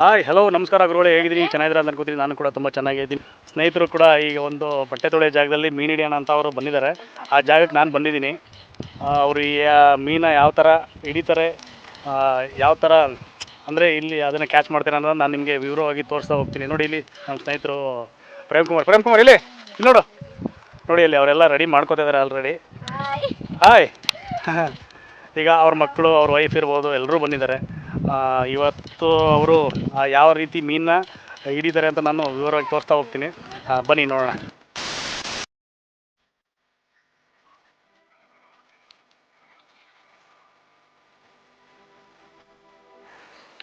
Hi hello ನಮಸ್ಕಾರ ಗುರುಗಳೇ ಹೇಗಿದ್ದೀನಿ ಚೆನ್ನಾಗಿದ್ದೀರ ಅಂತ ಅನ್ಕೋತೀನಿ. ನಾನು ಕೂಡ ತುಂಬ ಚೆನ್ನಾಗಿದ್ದೀನಿ. ಸ್ನೇಹಿತರು ಕೂಡ ಈಗ ಒಂದು ಬಟ್ಟೆ ತೊಳೆಯೋ ಜಾಗದಲ್ಲಿ ಮೀನು ಹಿಡಿಯೋಣ ಅಂತ ಅವರು ಬಂದಿದ್ದಾರೆ. ಆ ಜಾಗಕ್ಕೆ ನಾನು ಬಂದಿದ್ದೀನಿ. ಅವರು ಮೀನ ಯಾವ ಥರ ಹಿಡಿತಾರೆ ಯಾವ ಥರ ಅಂದರೆ ಇಲ್ಲಿ ಅದನ್ನು ಕ್ಯಾಚ್ ಮಾಡ್ತಾರೆ ಅನ್ನೋದು ನಾನು ನಿಮಗೆ ವಿವರವಾಗಿ ತೋರಿಸ್ತಾ ಹೋಗ್ತೀನಿ. ನೋಡಿ ಇಲ್ಲಿ ನಮ್ಮ ಸ್ನೇಹಿತರು ಪ್ರೇಮ್ ಕುಮಾರ್. ಪ್ರೇಮ್ ಕುಮಾರ್ ಇಲ್ಲಿ ಇಲ್ಲಿ ನೋಡು. ನೋಡಿ ಇಲ್ಲಿ ಅವರೆಲ್ಲ ರೆಡಿ ಮಾಡ್ಕೋತಿದ್ದಾರೆ ಆಲ್ರೆಡಿ ಹಾಯ್ ಈಗ ಅವ್ರ ಮಕ್ಕಳು ಅವ್ರ ವೈಫ್ ಇರ್ಬೋದು ಎಲ್ಲರೂ ಬಂದಿದ್ದಾರೆ. ಇವತ್ತು ಅವರು ಯಾವ ರೀತಿ ಮೀನನ್ನ ಹಿಡಿತಾರೆ ಅಂತ ನಾನು ವಿವರವಾಗಿ ತೋರಿಸ್ತಾ ಹೋಗ್ತೀನಿ. ಆ, ಬನ್ನಿ ನೋಡೋಣ.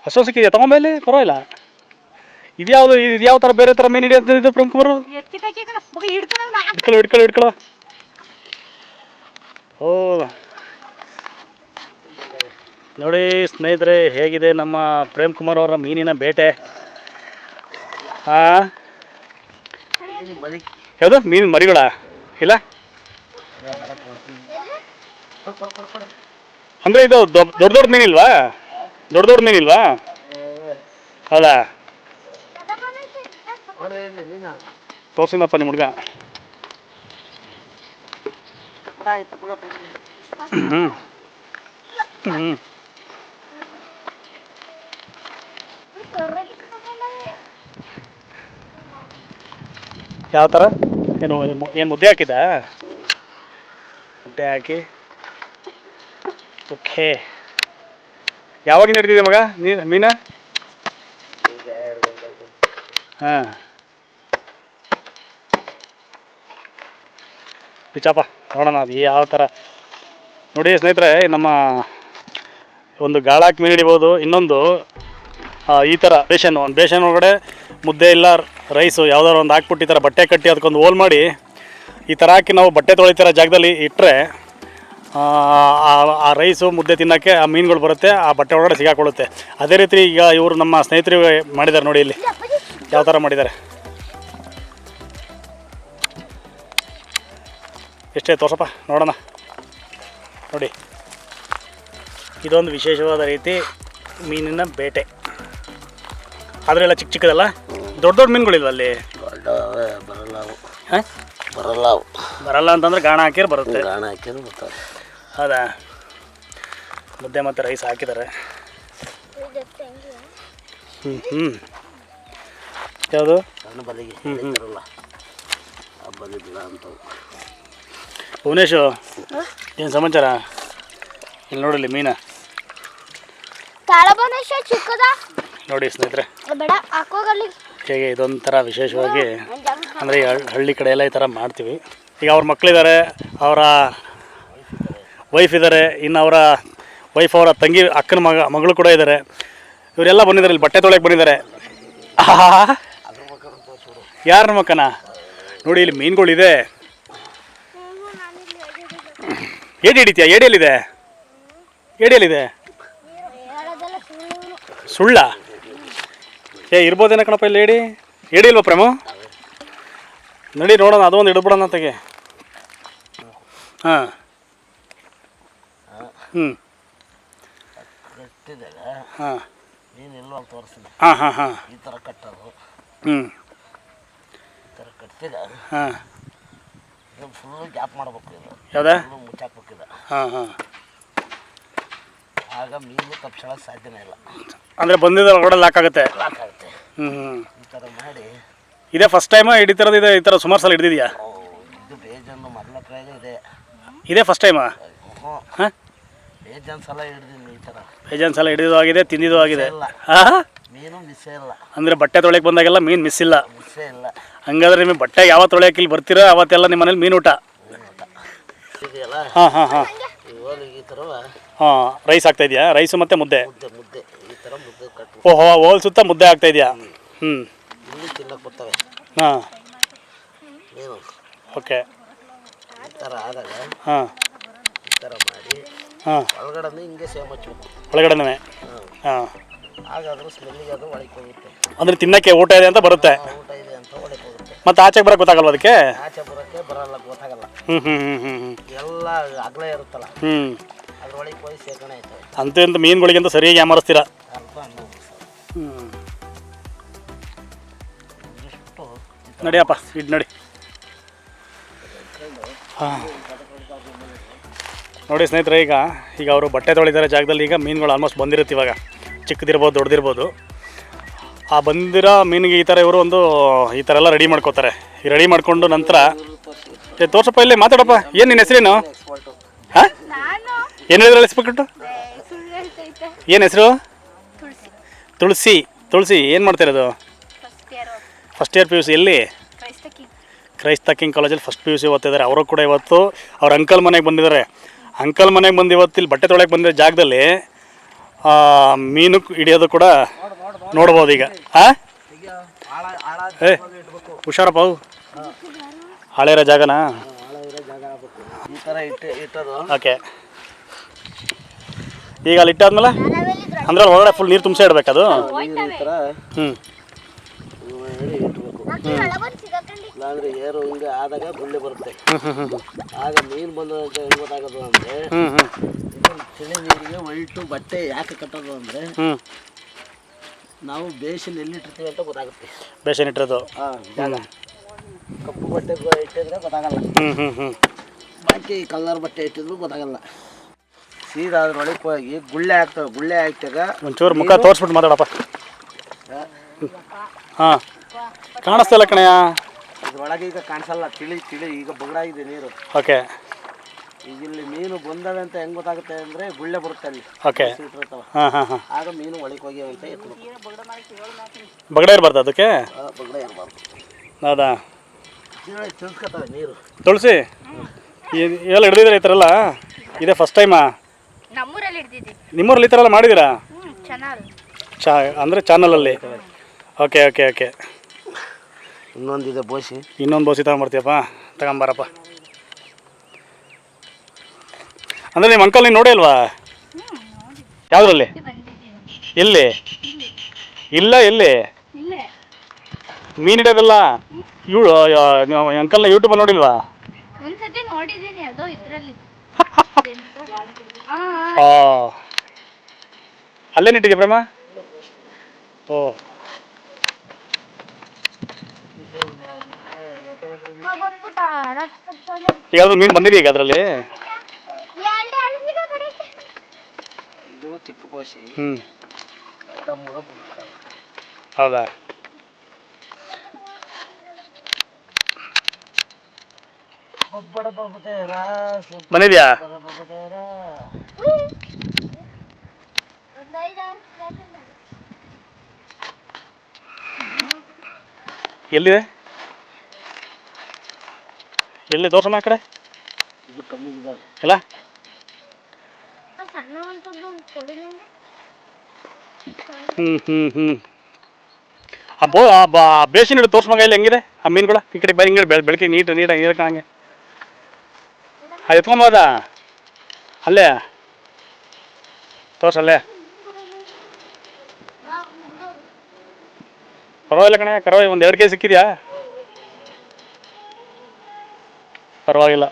ಹಸು ಸಿಕ್ಕಿದೆಯಾ ತಗೊಂಬೇಲಿ ಪರವಾಗಿಲ್ಲ. ಇದ್ಯಾವುದು ಇದು ಯಾವ ಥರ ಬೇರೆ ತರ ಮೀನ್ ಹಿಡಿಯೋದು ಪ್ರಮುಖ ಬರು ಹಿಡ್ಕೊಳ್ಳೋ ಹಿಡ್ಕೊಳ್ಳೋ ಹಿಡ್ಕೊಳ್ಳೋ. ಓ ನೋಡಿ ಸ್ನೇಹಿತರೆ, ಹೇಗಿದೆ ನಮ್ಮ ಪ್ರೇಮ್ ಕುಮಾರ್ ಅವರ ಮೀನಿನ ಬೇಟೆ? ಹಾ ಯಾವುದು? ಮೀನು ಮರಿಗಳ? ಇಲ್ಲ? ಅಂದರೆ ಇದು ದೊಡ್ಡ ದೊಡ್ಡ ಮೀನಿಲ್ವಾ ದೊಡ್ಡ ದೊಡ್ಡ ಮೀನಿಲ್ವಾ ಹೌದಾ? ತೋರ್ಸಿನಪ್ಪ ನಿಮ್ಮ ಹುಡುಗ. ಹ್ಞೂ ಹ್ಞೂ ಯಾವ ಥರ ಏನು ಏನು ಮುದ್ದೆ ಹಾಕಿದ ಮುದ್ದೆ ಹಾಕಿ. ಓಕೆ. ಯಾವಾಗ ನಡೀತಿದೆ ಮಗ? ನೀ ಮೀನ? ಹಾಂ. ಬಿಚ್ಚಪ್ಪ ನೋಡೋಣ ಅದು ಯಾವ ಥರ ನೋಡಿ ಸ್ನೇಹಿತರೆ ನಮ್ಮ ಒಂದು ಗಾಳಾಕಿ ಮೀನು ಹಿಡಿಬೋದು. ಇನ್ನೊಂದು ಈ ಥರ ಬೇಷನ್ ಒಂದು ಬೇಷನ್ ಒಳಗಡೆ ಮುದ್ದೆ ಇಲ್ಲ. ರೈಸು ಯಾವ್ದಾದ್ರು ಒಂದು ಹಾಕ್ಬಿಟ್ಟು ಈ ಥರ ಬಟ್ಟೆ ಕಟ್ಟಿ ಅದಕ್ಕೊಂದು ಹೋಲ್ ಮಾಡಿ ಈ ಥರ ಹಾಕಿ ನಾವು ಬಟ್ಟೆ ತೊಳಿತಿರೋ ಜಾಗದಲ್ಲಿ ಇಟ್ಟರೆ, ಆ ರೈಸು ಮುದ್ದೆ ತಿನ್ನೋಕ್ಕೆ ಆ ಮೀನುಗಳು ಬರುತ್ತೆ, ಆ ಬಟ್ಟೆ ಒಳಗಡೆ ಸಿಗಾಕೊಳ್ಳುತ್ತೆ. ಅದೇ ರೀತಿ ಈಗ ಇವರು ನಮ್ಮ ಸ್ನೇಹಿತರು ಮಾಡಿದ್ದಾರೆ ನೋಡಿ ಇಲ್ಲಿ. ಯಾವ ಥರ ಮಾಡಿದ್ದಾರೆ? ಎಷ್ಟೇ ತೋರ್ಸಪ್ಪ, ನೋಡೋಣ. ನೋಡಿ. ಇದೊಂದು ವಿಶೇಷವಾದ ರೀತಿ ಮೀನಿನ ಬೇಟೆ. ಅದರೆಲ್ಲ ಚಿಕ್ಕ ಚಿಕ್ಕದಲ್ಲ? ದೊಡ್ಡ ದೊಡ್ಡ ಮೀನುಗಳಿಲ್ಲ ಅಲ್ಲಿ? ದೊಡ್ಡವೇ ಬರಲ್ಲ ಅವು ಹಾಂ? ಬರಲ್ಲ ಅವು ಬರಲ್ಲ ಅಂತಂದ್ರೆ ಗಾಣ ಹಾಕಿರ್ ಬರುತ್ತೆ. ಗಾಣ ಹಾಕಿದ್ರು ಬರ್ತಾರೆ ಹೌದಾ? ಮುದ್ದೆ ಮತ್ತು ರೈಸ್ ಹಾಕಿದ್ದಾರೆ ಹ್ಞೂ ಹ್ಞೂ ಯಾವುದು? ಹ್ಮ್, ಹ್ಮ್. ಬರಲ್ಲ ಆ ಅಂತ ಭುವನೇಶು ಏನು ಸಮಾಚಾರ? ಇಲ್ಲಿ ನೋಡಲಿ ಮೀನ. ತಾಳಬನೇಶ ಚಿಕ್ಕದ? ನೋಡಿ ಸ್ನೇಹಿತರೆ. ಬೇಡ ಹಾಕೋಗಲ್ಲಿ. ಹೇಗೆ ಇದೊಂಥರ ವಿಶೇಷವಾಗಿ ಅಂದರೆ ಹಳ್ಳಿ ಕಡೆ ಎಲ್ಲ ಈ ಥರ ಮಾಡ್ತೀವಿ. ಈಗ ಅವ್ರ ಮಕ್ಕಳಿದ್ದಾರೆ ಅವರ ವೈಫ್ ಇದ್ದಾರೆ ಇನ್ನು ಅವರ ವೈಫ್ ಅವರ ತಂಗಿ ಅಕ್ಕನ ಮಗ ಮಗಳು ಕೂಡ ಇದ್ದಾರೆ ಇವರೆಲ್ಲ ಬಂದಿದ್ದಾರೆ ಇಲ್ಲಿ ಬಟ್ಟೆ ತೊಳೆಯಕ್ಕೆ ಬಂದಿದ್ದಾರೆ ಯಾರ ಮಕ್ಕನ? ನೋಡಿ ಇಲ್ಲಿ ಮೀನುಗಳಿದೆ ಏಡಿ ಹಿಡಿತೀಯ? ಏಡಿಯಲ್ಲಿದೆ? ಏಡಿಯಲ್ಲಿದೆ? ಸುಳ್ಳ? ಏ ಇರ್ಬೋದೇನ ಕಣಪ್ಪ ಇಲ್ಲಿ ಹೇಳಿ ಏಡಿ ಇಲ್ವಾ ಪ್ರೇಮ? ನಡಿ ನೋಡೋಣ ಅದೊಂದು ಹಿಡ್ಬಿಡೋಣ ತೆಗೆ. ಹಾಂ. ಹ್ಞೂ ಹಾಂ. ಹಾಂ ಹಾಂ ಹಾಂ. ಈ ಥರ ಕಟ್ಟೋದು ಹ್ಞೂ ಈ ಥರ ಕಟ್ಟಿದ ಹಾಂ. ಫುಲ್ಲು ಗ್ಯಾಪ್ ಮಾಡ್ಬೇಕು ಇದು ಯಾವುದೇ? ಮುಚ್ಚಾಕ್ಬೇಕಿದೆ ಹಾಂ ಹಾಂ. ಆಗ ಮೀನು ತಪ್ಪಿಸೋಳಕ್ಕೆ ಸಾಧ್ಯನೇ ಇಲ್ಲ. ಅಂದರೆ ಬಂದಿದ್ದ ಒಳಗಡೆ ಲಾಕ್ ಆಗುತ್ತೆ. ಲಾಕ್ ಆಗುತ್ತೆ. ಹ್ಞೂ ಹ್ಞೂ ಈ ಥರ ಮಾಡಿ. ಇದೇ ಫಸ್ಟ್ ಟೈಮ್ ಹಿಡಿತಿರೋದು ಇದೆ ಈ ಥರ ಸುಮಾರು ಸಲ ಹಿಡಿದಿದ್ಯಾ? ಓ, ಇದು ಬೇಜಾನು ಮೊದಲ ಪ್ರಯೋಗ ಇದೆ ಇದೇ ಫಸ್ಟ್ ಟೈಮಾ ಹ್ಞೂ ಹಾಂ? ಬೇಜಾನ್ ಸಲ ಹಿಡ್ದೀನಿ ಈ ಥರ ಬೇಜನ್ ಸಲ ಹಿಡಿದು ಆಗಿದೆ ತಿಂದಿದ್ದು ಆಗಿದೆ. ಇಲ್ಲ. ಹಾಂ ಮೀನು ಮಿಸ್ಸೇ ಇಲ್ಲ. ಅಂದರೆ ಬಟ್ಟೆ ತೊಳೆಯಕ್ಕೆ ಬಂದಾಗೆಲ್ಲ ಮೀನು ಮಿಸ್ ಇಲ್ಲ. ಮಿಸ್ ಇಲ್ಲ. ಹಂಗಾದ್ರೆ ನಿಮಗೆ ಬಟ್ಟೆ ಯಾವ ತೊಳೆಯಕ್ಕೆ ಇಲ್ಲಿ ಬರ್ತೀರಾ? ಅವತ್ತೆಲ್ಲ ನಿಮ್ಮ ಮನೇಲಿ ಮೀನು ಊಟ? ಮೀನು ಊಟ. ಇದೆಯಲ್ಲ? ಹಾಂ ಹಾಂ ಹಾಂ. ಈ ಥರ ಹಾಂ ರೈಸ್ ಆಗ್ತಾ ಇದೆಯಾ? ರೈಸು ಮತ್ತೆ ಮುದ್ದೆ? ಮುದ್ದೆ ಮುದ್ದೆ. ಈ ಥರ ಮುದ್ದೆ ಕಟ್ಟು ಓಹೋ ಹೋಲ್ ಸುತ್ತ ಮುದ್ದೆ ಆಗ್ತಾ ಇದೆಯಾ? ಹ್ಞೂ ಇಲ್ಲಿ ತಿನ್ನಕ್ಕೆ ಬರ್ತವೆ. ಹಾಂ. ಓಕೆ. ಈ ಥರ ಆದಾಗ ಹಾಂ. ಈ ಥರ ಮಾಡಿ ಹಾಂ. ಒಳಗಡೆ ಹಿಂಗೆ ಒಳಗಡೆನೇ ಹಾಂ. ಹಾಂ. ಸ್ಮೆಲ್ಲಿಗೆ ಅದು ಒಳಗೆ ಹೋಗುತ್ತೆ ಅಂದರೆ ತಿನ್ನಕ್ಕೆ ಊಟ ಇದೆ ಅಂತ ಬರುತ್ತೆ? ಮತ್ತೆ ಊಟ ಇದೆ ಅಂತ ಒಳಗೆ ಹೋಗುತ್ತೆ ಮತ್ತು ಆಚೆಗೆ ಬರೋಕ್ಕೆ ಗೊತ್ತಾಗಲ್ವ ಅದಕ್ಕೆ? ಆಚೆ ಬರೋಕ್ಕೆ ಬರಲ್ಲ ಗೊತ್ತಾಗಲ್ಲ. ಎಲ್ಲ ಅಗಲ ಇರುತ್ತಲ್ಲ. ಹ್ಞೂ ಅದ್ರೊಳಗೆ ಹೋಗಿ ಶೇಖರಣೆ ಅಂತ ಇಂಥ ಮೀನುಗಳಿಗಿಂತ ಸರಿಯಾಗಿ ಯಾಮರಿಸ್ತೀರ? ನಡಿಯಪ್ಪ ಇದು ನಡಿ. ಹಾಂ. ನೋಡಿ ಸ್ನೇಹಿತರೆ ಈಗ ಈಗ ಅವರು ಬಟ್ಟೆ ತೊಳಿದಾರೆ ಜಾಗದಲ್ಲಿ ಈಗ ಮೀನುಗಳು ಆಲ್ಮೋಸ್ಟ್ ಬಂದಿರುತ್ತೆ ಇವಾಗ. ಚಿಕ್ಕದಿರ್ಬೋದು ದೊಡ್ಡದಿರ್ಬೋದು. ಆ ಬಂದಿರೋ ಮೀನಿಗೆ ಈ ಥರ ಇವರು ಒಂದು ಈ ಥರ ಎಲ್ಲ ರೆಡಿ ಮಾಡ್ಕೋತಾರೆ. ರೆಡಿ ಮಾಡಿಕೊಂಡು ನಂತರ ಏ ತೋರ್ಸಪ್ಪ ಇಲ್ಲಿ ಮಾತಾಡಪ್ಪ. ಏನು ನಿನ್ನ ಹೆಸರೇನು? ಹಾಂ? ನಾನು. ಏನು ಹೇಳಿದ್ರೆ ಎಸ್ಬಿಟ್ಟು ಏನು ಹೆಸರು? ತುಳಸಿ. ತುಳಸಿ. ತುಳಸಿ ಏನು ಮಾಡ್ತಿರೋದು first year first year P U C ಎಲ್ಲಿ? ಕ್ರೈಸ್ತ ಕಿಂಗ್ ಕಾಲೇಜಲ್ಲಿ ಫಸ್ಟ್ ಪಿ ಯು ಸಿ ಓದ್ತಿದ್ದಾರೆ. ಅವರು ಕೂಡ ಇವತ್ತು ಅವ್ರ ಅಂಕಲ್ ಮನೆಗೆ ಬಂದಿದ್ದಾರೆ. ಅಂಕಲ್ ಮನೆಗೆ ಬಂದು ಇವತ್ತು ಇಲ್ಲಿ ಬಟ್ಟೆ ತೊಳಕ್ ಬಂದಿರೋ ಜಾಗದಲ್ಲಿ ಆ, ಮೀನು ಹಿಡಿಯೋದು ಕೂಡ ನೋಡ್ಬೋದು ಈಗ. ಹಾಂ ಆಳ ಆಳ ಏ ಹುಷಾರಪ್ಪ ಅವು ಹಳೆ ಇರೋ ಜಾಗನಾ? ಈ ಥರ ಇಟ್ಟು ಇಟ್ಟದು. ಓಕೆ. ಈಗ ಅಲ್ಲಿ ಇಟ್ಟಾದ್ಮೇಲೆ? ಅಂದ್ರೆ ಒಳಗಡೆ ಫುಲ್ ನೀರು ತುಂಬಿಸೇ ಇಡ್ಬೇಕು ಅದು? ಈ ಥರ ಹ್ಞೂ ಹೇಳಿ ಇಟ್ಬೇಕು. ಇಲ್ಲಾಂದ್ರೆ ಏರು ಹಿಂಗೆ ಆದಾಗ ಗುಳ್ಳೆ ಬರುತ್ತೆ. ಆಗ ನೀರು ಬಂದಂತ ಹೆಂಗೆ ಗೊತ್ತಾಗೋದು ಅಂದರೆ ಚಳಿ ನೀರಿಗೆ ಒಳ್ಟು ಬಟ್ಟೆ ಯಾಕೆ ಕಟ್ಟೋದು ಅಂದರೆ ನಾವು ಬೇಸಿನ ಎಲ್ಲಿಟ್ಟಿರ್ತೀವಿ ಅಂತ ಗೊತ್ತಾಗುತ್ತೆ. ಬೇಸನ್ ಇಟ್ಟಿರೋದು. ಹಾಂ ಜಾಗ. ಕಪ್ಪು ಬಟ್ಟೆ ಇಟ್ಟಿದ್ರೆ ಗೊತ್ತಾಗಲ್ಲ. ಹ್ಞೂ ಹ್ಞೂ ಹ್ಞೂ ಬಾಕಿ ಕಲರ್ ಬಟ್ಟೆ ಇಟ್ಟಿದ್ರು ಗೊತ್ತಾಗಲ್ಲ. ಸೀದಾ ಅದ್ರೊಳಗೆ ಹೋಗಿ ಗುಳ್ಳೆ ಹಾಕ್ತವೆ ಗುಳ್ಳೆ ಹಾಕ್ತಾಗ ಒಂಚೂರು ಮುಖ ತೋರಿಸ್ಬಿಟ್ಟು ಮಾತಾಡಪ್ಪ. ಹಾಂ. ಕಾಣಿಸ್ತಿಲ್ಲ ಕಣಯ್ಯ. ಇದ್ರೊಳಗೆ ಈಗ ಕಾಣಿಸಲ್ಲ ತಿಳಿ ತಿಳಿ ಈಗ ಬಗಡಾಗಿದೆ ನೀರು. ಓಕೆ. ಈಗ ಇಲ್ಲಿ ಮೀನು ಬಂದವೆ ಅಂತ ಹೆಂಗ್ ಗೊತ್ತಾಗುತ್ತೆ ಅಂದ್ರೆ ಗುಳ್ಳೆ ಬರುತ್ತೆ ಅಲ್ಲಿ. ಓಕೆ. ಇಟ್ಟಿರ್ತಾವ ಹಾಂ ಹಾಂ ಹಾಂ. ಆಗ ಮೀನು ಒಳಗೆ ಹೋಗಿ ಅಂತ ಎತ್ತಬೇಕು ಬಗಡೆ ಇರಬಾರ್ದು ಅದಕ್ಕೆ? ಬಗಡೆ ಇರಬಾರ್ದು. ಹೌದಾ? ನೀರು ತುಳಸಿ ಎಲ್ಲ ಹಿಡ್ದಿದ್ದೀರಾ ಈ ಥರ ಎಲ್ಲ ಇದೇ ಫಸ್ಟ್ ಟೈಮಾ ನಮ್ಮೂರಲ್ಲಿ ಹಿಡ್ದಿದ್ದೀವಿ. ನಿಮ್ಮೂರಲ್ಲಿ ಈ ಥರ ಎಲ್ಲ ಮಾಡಿದ್ದೀರಾ? ಹ್ಞೂ ಚೆನ್ನಾಗಿ. ಚಾ ಅಂದರೆ ಚಾನಲಲ್ಲಿ? Okay okay okay. ಇನ್ನೊಂದಿದೆ ಬೋಸಿ. ಇನ್ನೊಂದು ಬೋಸಿ ತಗೊಂಬರ್ತೀಯಪ್ಪ. ತಗೊಂಬಾರಪ್ಪ. ಅಂದರೆ ನಿಮ್ಮ ಅಂಕಲ್ ನೀನು ನೋಡೇ ಅಲ್ವಾ ಯಾವುದ್ರಲ್ಲಿ? ಇಲ್ಲಿ ಎಲ್ಲಿ ಇಲ್ಲ? ಎಲ್ಲಿ ಮೀನಿಡೋದಲ್ಲ ಮೀನು ಹಿಡಿಯೋದಲ್ಲ? ಇವಳು ಅಂಕಲ್ನ ಯೂಟ್ಯೂಬಲ್ಲಿ ನೋಡಿಲ್ವಾ? ಒಂದ್ಸತಿ ನೋಡಿದ್ದೀನಿ ಅದೋ ಇದರಲ್ಲಿ. ಆ ಅಲ್ಲೇ ನಿಟ್ಟಿದ್ಯಾ ಪ್ರೇಮ? ಓ. ಅದು ಮೀನು ಬಂದಿದೆಯಾ ಈಗ ಅದರಲ್ಲಿ? ಹ್ಞೂ ಹೌದಾ? ಬಂದಿದ್ಯಾ ಎಲ್ಲಿದೆ? ಎಲ್ಲಿ ತೋರ್ಸಮ್ಮ ಆ ಕಡೆ? ಇಲ್ಲ? ಹ್ಞೂ ಹ್ಞೂ ಹ್ಞೂ ಆ ಬೋ ಆ ಬಾ ಬೇಸಿನ ಹಿಡಿದು ತೋರ್ಸ್ಮಗ ಇಲ್ಲಿ ಹೆಂಗಿದೆ? ಆ ಮೀನ್ಗಳ? ಈ ಕಡೆ ಬೈ ಹಿಂಗೆ ಬೆಳ್ ಬೆಳಕಿಗೆ ನೀಟ್ ನೀಟಾಗಿ ನೀರಕ್ಕೆ ಹಂಗೆ ಅದು. ಎತ್ಕೊಂಬೋದಾ ಅಲ್ಲೇ. ತೋರ್ಸಲ್ಲೇ ಪರವಾಗಿಲ್ಲ ಕಣೆ, ಕರವಾಗಿ ಒಂದು ಎರಡು ಕೆ ಸಿಕ್ಕಿದ್ಯಾ? ಪರವಾಗಿಲ್ಲ.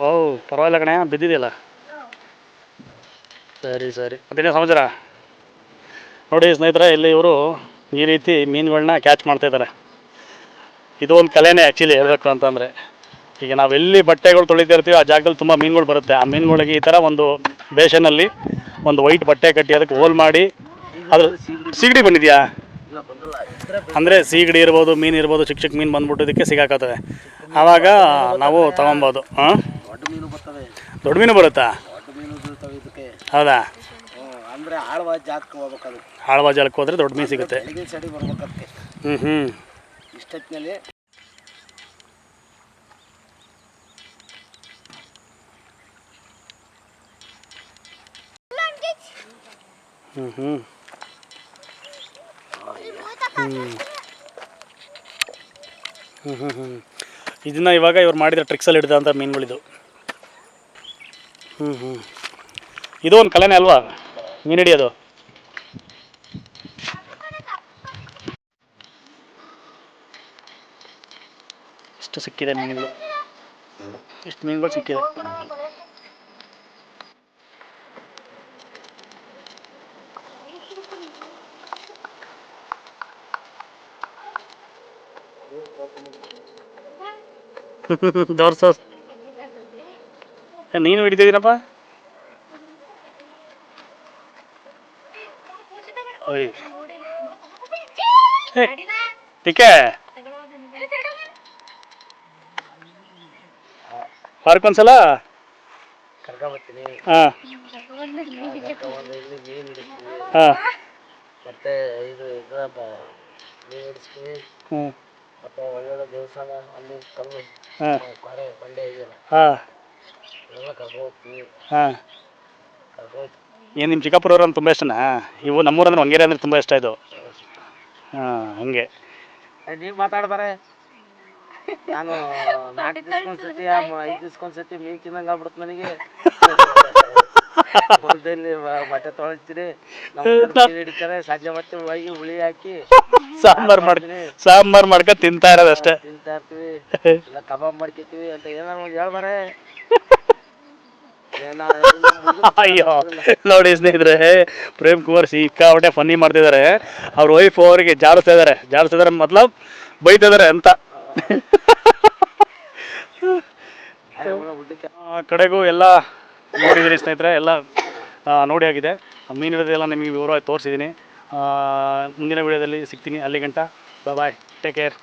ಓ, ಪರವಾಗಿಲ್ಲ ಕಣೆ, ಬಿದ್ದಿದೆಯಲ್ಲ. ಸರಿ ಸರಿ. ಮತ್ತೇನೇ ಸಮಾಚಾರ? ನೋಡಿ ಸ್ನೇಹಿತರೆ, ಇಲ್ಲಿ ಇವರು ಈ ರೀತಿ ಮೀನುಗಳನ್ನ ಕ್ಯಾಚ್ ಮಾಡ್ತಾ ಇದ್ದಾರೆ. ಇದು ಒಂದು ಕಲೆನೇ ಆ್ಯಕ್ಚುಲಿ ಹೇಳಬೇಕು ಅಂತಂದರೆ. ಈಗ ನಾವು ಎಲ್ಲಿ ಬಟ್ಟೆಗಳು ತೊಳಿತಾ ಇರ್ತೀವಿ ಆ ಜಾಗದಲ್ಲಿ ತುಂಬ ಮೀನುಗಳು ಬರುತ್ತೆ. ಆ ಮೀನುಗಳಿಗೆ ಈ ಥರ ಒಂದು ಬೇಷನಲ್ಲಿ ಒಂದು ವೈಟ್ ಬಟ್ಟೆ ಕಟ್ಟಿ ಅದಕ್ಕೆ ಹೋಲ್ ಮಾಡಿ ಅದು ಸೀಗಡಿ ಬಂದಿದೆಯಾ? ಅಂದರೆ ಸೀಗಡಿ ಇರ್ಬೋದು, ಮೀನು ಇರ್ಬೋದು, ಚಿಕ್ಕ ಚಿಕ್ಕ ಮೀನು ಬಂದ್ಬಿಟ್ಟು ಇದಕ್ಕೆ ಸಿಗಾಕತ್ತದೆ. ಆವಾಗ ನಾವು ತೊಗೊಬೋದು. ಹಾಂ? ದೊಡ್ಡ ಮೀನು ಬರುತ್ತಾ? ಹೌದಾ? ಅಂದರೆ ಆಳವಾದ ಜಾಗಕ್ಕೆ ಹೋಗ್ಬೇಕದು ಆಳ್ವಾ ಜಾಲಕ್ಕೆ ಹೋದ್ರೆ ದೊಡ್ಡ ಮೀನು ಸಿಗುತ್ತೆ. ಬೆಳಗಿನ ಸೈಡಿಗೆ ಬರ್ಬೇಕದಕ್ಕೆ ಹ್ಞೂ ಹ್ಞೂ ಇಷ್ಟೊತ್ತಿನಲ್ಲಿ ಹ್ಞೂ ಹ್ಞೂ ಹ್ಞೂ ಹ್ಞೂ ಹ್ಞೂ ಇದನ್ನ ಇವಾಗ ಇವ್ರು ಮಾಡಿದ ಟ್ರಿಕ್ಸಲ್ಲಿ ಹಿಡಿದಂತ ಮೀನುಗಳಿದು. ಹ್ಞೂ ಹ್ಞೂ ಇದು ಒಂದು ಕಲೆನೇ ಅಲ್ವಾ? ನೀನು ಹಿಡಿಯೋದು. ಎಷ್ಟು ಸಿಕ್ಕಿದೆ ಮೀನುಗಳು? ಎಷ್ಟು ಮೀನುಗಳು ಸಿಕ್ಕಿದೆ? ದೋರ್ಸೋಸ್ ನೀನು ಹಿಡಿತಿದ್ದೀನಪ್ಪ ಓಯ್ ಟೀಕೆ. ಪಾರ್ಕ್ ಒಂದ್ಸಲ. ಕರ್ಕೊಂಡ್ಬರ್ತೀನಿ ಹಾಂ. ಹಾಂ. ಮತ್ತೆ ಇದು ಇದ್ರಪ್ಪ ಮೀನು ಹಿಡಿಸ್ತೀವಿ ಹ್ಞೂ. ಮತ್ತೆ ಒಳ್ಳೊಳ್ಳೆ ದೇವಸ್ಥಾನ ಅಲ್ಲಿ ಕಲ್ಲು ಹಾಂ. ಬಂಡೆ ಇದೆಯಲ್ಲ. ಹಾಂ. ಎಲ್ಲ ಕರ್ಕೊಂಡು ಹೋಗ್ತೀವಿ ಹಾಂ. ಏನು ನಿಮ್ಮ ಚಿಕ್ಕಪ್ಪರವ್ರು ಅಂದ್ರೆ ತುಂಬ ಇಷ್ಟನಾ? ಇವು ನಮ್ಮೂರಂದ್ರೆ ಹೊಂಗೇರಿ ಅಂದ್ರೆ ತುಂಬ ಇಷ್ಟ ಇದು. ಹಾಂ ಹಂಗೆ. ನೀವು ಮಾತಾಡ್ತಾರೆ ನಾನು ನಾಲ್ಕು ದಿವ್ಸಕ್ಕೊಂದ್ಸತಿ ಐದು ದಿವ್ಸಕ್ಕೊಂದ್ಸತಿ ಮೀನು ತಿನ್ನಂಗೆ ಆಗ್ಬಿಡುತ್ತೆ ನನಗೆ. ಹೊಲದಲ್ಲಿ ಬಟ್ಟೆ ತೊಳಿತೀರಿ. ಹಿಡಿತಾರೆ ಸಂಜೆ ಮತ್ತೆ ಹೋಗಿ ಹುಳಿ ಹಾಕಿ ಸಾಂಬಾರು ಮಾಡ್ತೀನಿ. ಸಾಂಬಾರು ಮಾಡ್ಕೊಂಡು ತಿಂತಾ ಇರೋದಷ್ಟೇ ತಿಂತಾ ಇರ್ತೀವಿ. ಇಲ್ಲ ಕಬಾಬ್ ಮಾಡ್ಕೊತೀವಿ ಅಂತ ಏನಾರ ಒಂದು ಹೇಳ್ಬಾರೆ ಅಯ್ಯೋ, ನೋಡಿ ಸ್ನೇಹಿತರೆ ಪ್ರೇಮ್ ಕುಮಾರ್ ಸಿಕ್ಕಾಪಟ್ಟೆ ಫನ್ನಿ ಮಾಡ್ತಿದ್ದಾರೆ. ಅವ್ರ ವೈಫ್ ಅವರಿಗೆ ಜಾರಿಸ್ತಾ ಇದ್ದಾರೆ. ಜಾರಿಸ್ತಾ ಇದ್ದಾರೆ ಮತ್ಲಬ್ ಬೈತಾ ಇದ್ದಾರೆ ಅಂತ. ಕಡೆಗೂ ಎಲ್ಲ ನೋಡಿದಿರಿ ಸ್ನೇಹಿತರೆ, ಎಲ್ಲ ನೋಡಿ ಆಗಿದೆ. ಮೀನು ಹಿಡಿದೆಲ್ಲ ನಿಮಗೆ ವಿವರವಾಗಿ ತೋರಿಸಿದ್ದೀನಿ ಮುಂದಿನ ವಿಡಿಯೋದಲ್ಲಿ ಸಿಗ್ತೀನಿ. ಅಲ್ಲಿಗಂಟ. Bye take care